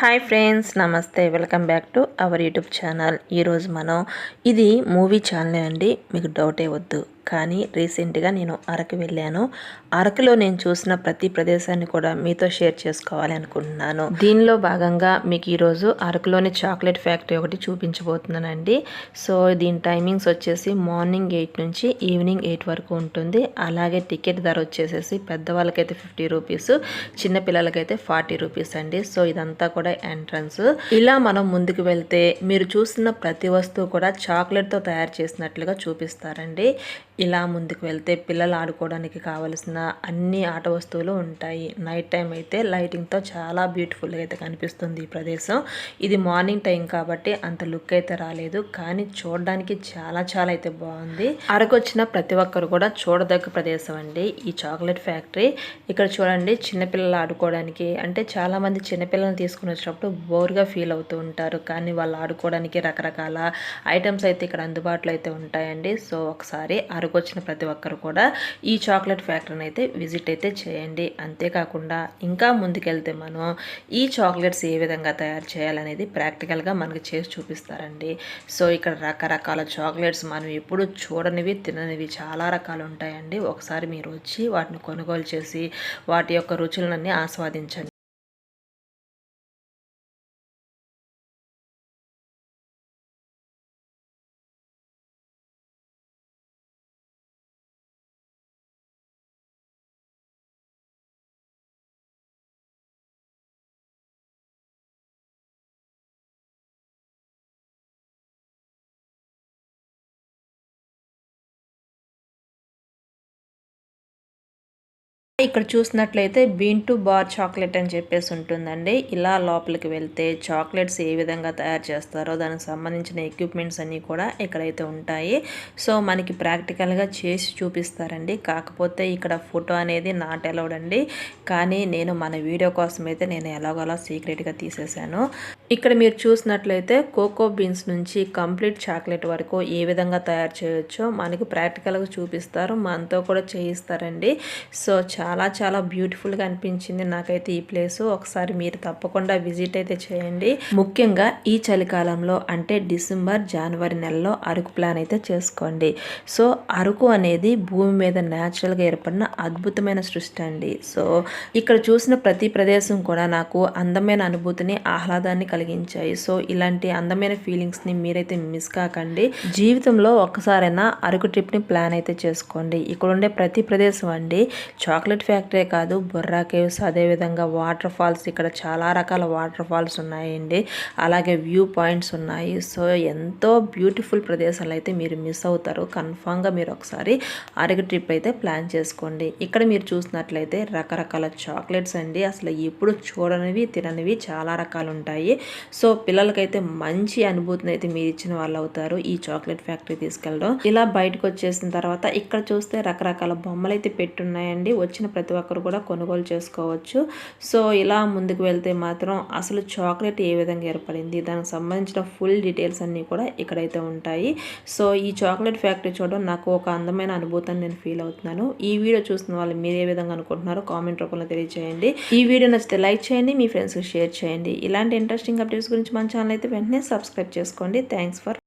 Hi friends నమస్తే. Welcome back to our YouTube channel. ఈరోజు మనం ఇది మూవీ ఛానల్ అండి. మీకు డౌటే వద్దు. కానీ రీసెంట్గా నేను అరకు వెళ్ళాను. అరకులో నేను చూసిన ప్రతి ప్రదేశాన్ని కూడా మీతో షేర్ చేసుకోవాలి అనుకుంటున్నాను. దీనిలో భాగంగా మీకు ఈరోజు అరకులోని చాక్లెట్ ఫ్యాక్టరీ ఒకటి చూపించబోతున్నానండి. సో దీని టైమింగ్స్ వచ్చేసి మార్నింగ్ ఎయిట్ నుంచి ఈవినింగ్ ఎయిట్ వరకు ఉంటుంది. అలాగే టికెట్ ధర వచ్చేసేసి పెద్దవాళ్ళకైతే ఫిఫ్టీ రూపీస్ చిన్నపిల్లలకైతే ఫార్టీ రూపీస్ అండి. సో ఇదంతా కూడా ఎంట్రన్స్. ఇలా మనం ముందుకు వెళ్తే మీరు చూస్తున్న ప్రతి వస్తువు కూడా చాక్లెట్తో తయారు చేసినట్లుగా చూపిస్తారండి. ఇలా ముందుకు వెళ్తే పిల్లలు ఆడుకోవడానికి కావలసిన అన్ని ఆట వస్తువులు ఉంటాయి. నైట్ టైం అయితే లైటింగ్తో చాలా బ్యూటిఫుల్గా అయితే కనిపిస్తుంది ఈ ప్రదేశం. ఇది మార్నింగ్ టైం కాబట్టి అంత లుక్ అయితే రాలేదు. కానీ చూడడానికి చాలా చాలా అయితే బాగుంది. అరకు వచ్చిన ప్రతి ఒక్కరు కూడా చూడదగ్గ ప్రదేశం అండి. ఈ చాక్లెట్ ఫ్యాక్టరీ ఇక్కడ చూడండి చిన్నపిల్లలు ఆడుకోవడానికి. అంటే చాలామంది చిన్నపిల్లల్ని తీసుకుని వచ్చినప్పుడు బోర్గా ఫీల్ అవుతూ ఉంటారు. కానీ వాళ్ళు ఆడుకోవడానికి రకరకాల ఐటమ్స్ అయితే ఇక్కడ అందుబాటులో అయితే ఉంటాయండి. సో ఒకసారి అరకు వచ్చిన ప్రతి ఒక్కరు కూడా ఈ చాక్లెట్ ఫ్యాక్టరీని అయితే విజిట్ అయితే చేయండి. అంతేకాకుండా ఇంకా ముందుకెళ్తే మనం ఈ చాక్లెట్స్ ఏ విధంగా తయారు చేయాలనేది ప్రాక్టికల్గా మనకు చేసి చూపిస్తారండి. సో ఇక్కడ రకరకాల చాక్లెట్స్ మనం ఎప్పుడు చూడనివి తిననివి చాలా రకాలు ఉంటాయండి. ఒకసారి మీరు వచ్చి వాటిని కొనుగోలు చేసి వాటి యొక్క రుచులన్నీ ఆస్వాదించండి. ఇక్కడ చూసినట్లయితే బీన్ టు బార్ చాక్లెట్ అని చెప్పేసి ఉంటుందండి. ఇలా లోపలికి వెళ్తే చాక్లెట్స్ ఏ విధంగా తయారు చేస్తారో దానికి సంబంధించిన ఎక్విప్మెంట్స్ అన్నీ కూడా ఇక్కడైతే ఉంటాయి. సో మనకి ప్రాక్టికల్గా చేసి చూపిస్తారండి. కాకపోతే ఇక్కడ ఫోటో అనేది నాట్ అలౌడ్ అండి. కానీ నేను మన వీడియో కోసం అయితే నేను ఎలాగోలా సీక్రెట్గా తీసేశాను. ఇక్కడ మీరు చూసినట్లయితే కోకో బీన్స్ నుంచి కంప్లీట్ చాక్లెట్ వరకు ఏ విధంగా తయారు చేయొచ్చో మనకి ప్రాక్టికల్గా చూపిస్తారు. మనతో కూడా చేయిస్తారండి. సో చాలా చాలా బ్యూటిఫుల్గా అనిపించింది నాకైతే ఈ ప్లేస్. ఒకసారి మీరు తప్పకుండా విజిట్ అయితే చేయండి. ముఖ్యంగా ఈ చలికాలంలో అంటే డిసెంబర్ జనవరి నెలలో అరకు ప్లాన్ అయితే చేసుకోండి. సో అరకు అనేది భూమి మీద న్యాచురల్గా ఏర్పడిన అద్భుతమైన సృష్టి అండి. సో ఇక్కడ చూసిన ప్రతి ప్రదేశం కూడా నాకు అందమైన అనుభూతిని ఆహ్లాదాన్ని కలిగించాయి. సో ఇలాంటి అందమైన ఫీలింగ్స్ని మీరైతే మిస్ కాకండి. జీవితంలో ఒక్కసారైనా అరకు ట్రిప్ని ప్లాన్ అయితే చేసుకోండి. ఇక్కడ ఉండే ప్రతి ప్రదేశం అండి చాక్లెట్ ఫ్యాక్టరీ కాదు బొర్రా కేవ్స్ అదేవిధంగా వాటర్ ఫాల్స్ ఇక్కడ చాలా రకాల వాటర్ ఫాల్స్ ఉన్నాయండి. అలాగే వ్యూ పాయింట్స్ ఉన్నాయి. సో ఎంతో బ్యూటిఫుల్ ప్రదేశాలు అయితే మీరు మిస్ అవుతారు. కన్ఫామ్గా మీరు ఒకసారి అరకు ట్రిప్ అయితే ప్లాన్ చేసుకోండి. ఇక్కడ మీరు చూసినట్లయితే రకరకాల చాక్లెట్స్ అండి. అసలు ఎప్పుడు చూడనివి తిననివి చాలా రకాలు ఉంటాయి. సో పిల్లలకైతే మంచి అనుభూతిని అయితే మీరు ఇచ్చిన వాళ్ళు అవుతారు ఈ చాక్లెట్ ఫ్యాక్టరీ తీసుకెళ్ళడం. ఇలా బయటకు వచ్చేసిన తర్వాత ఇక్కడ చూస్తే రకరకాల బొమ్మలు అయితే పెట్టున్నాయండి. వచ్చిన ప్రతి ఒక్కరు కూడా కొనుగోలు చేసుకోవచ్చు. సో ఇలా ముందుకు వెళ్తే మాత్రం అసలు చాక్లెట్ ఏ విధంగా ఏర్పడింది? దానికి సంబంధించిన ఫుల్ డీటెయిల్స్ అన్నీ కూడా ఇక్కడైతే ఉంటాయి. సో ఈ చాక్లెట్ ఫ్యాక్టరీ చూడడం నాకు ఒక అందమైన అనుభూతిని నేను ఫీల్ అవుతున్నాను. ఈ వీడియో చూస్తున్న వాళ్ళు మీరు ఏ విధంగా అనుకుంటున్నారో కామెంట్ రూపంలో తెలియజేయండి ఈ వీడియో నచ్చితే లైక్ చేయండి మీ ఫ్రెండ్స్కి షేర్ చేయండి. ఇలాంటి ఇంట్రెస్టింగ్ అప్డేట్స్ గురించి మన ఛానల్ అయితే వెంటనే సబ్స్క్రైబ్ చేసుకోండి. Thanks for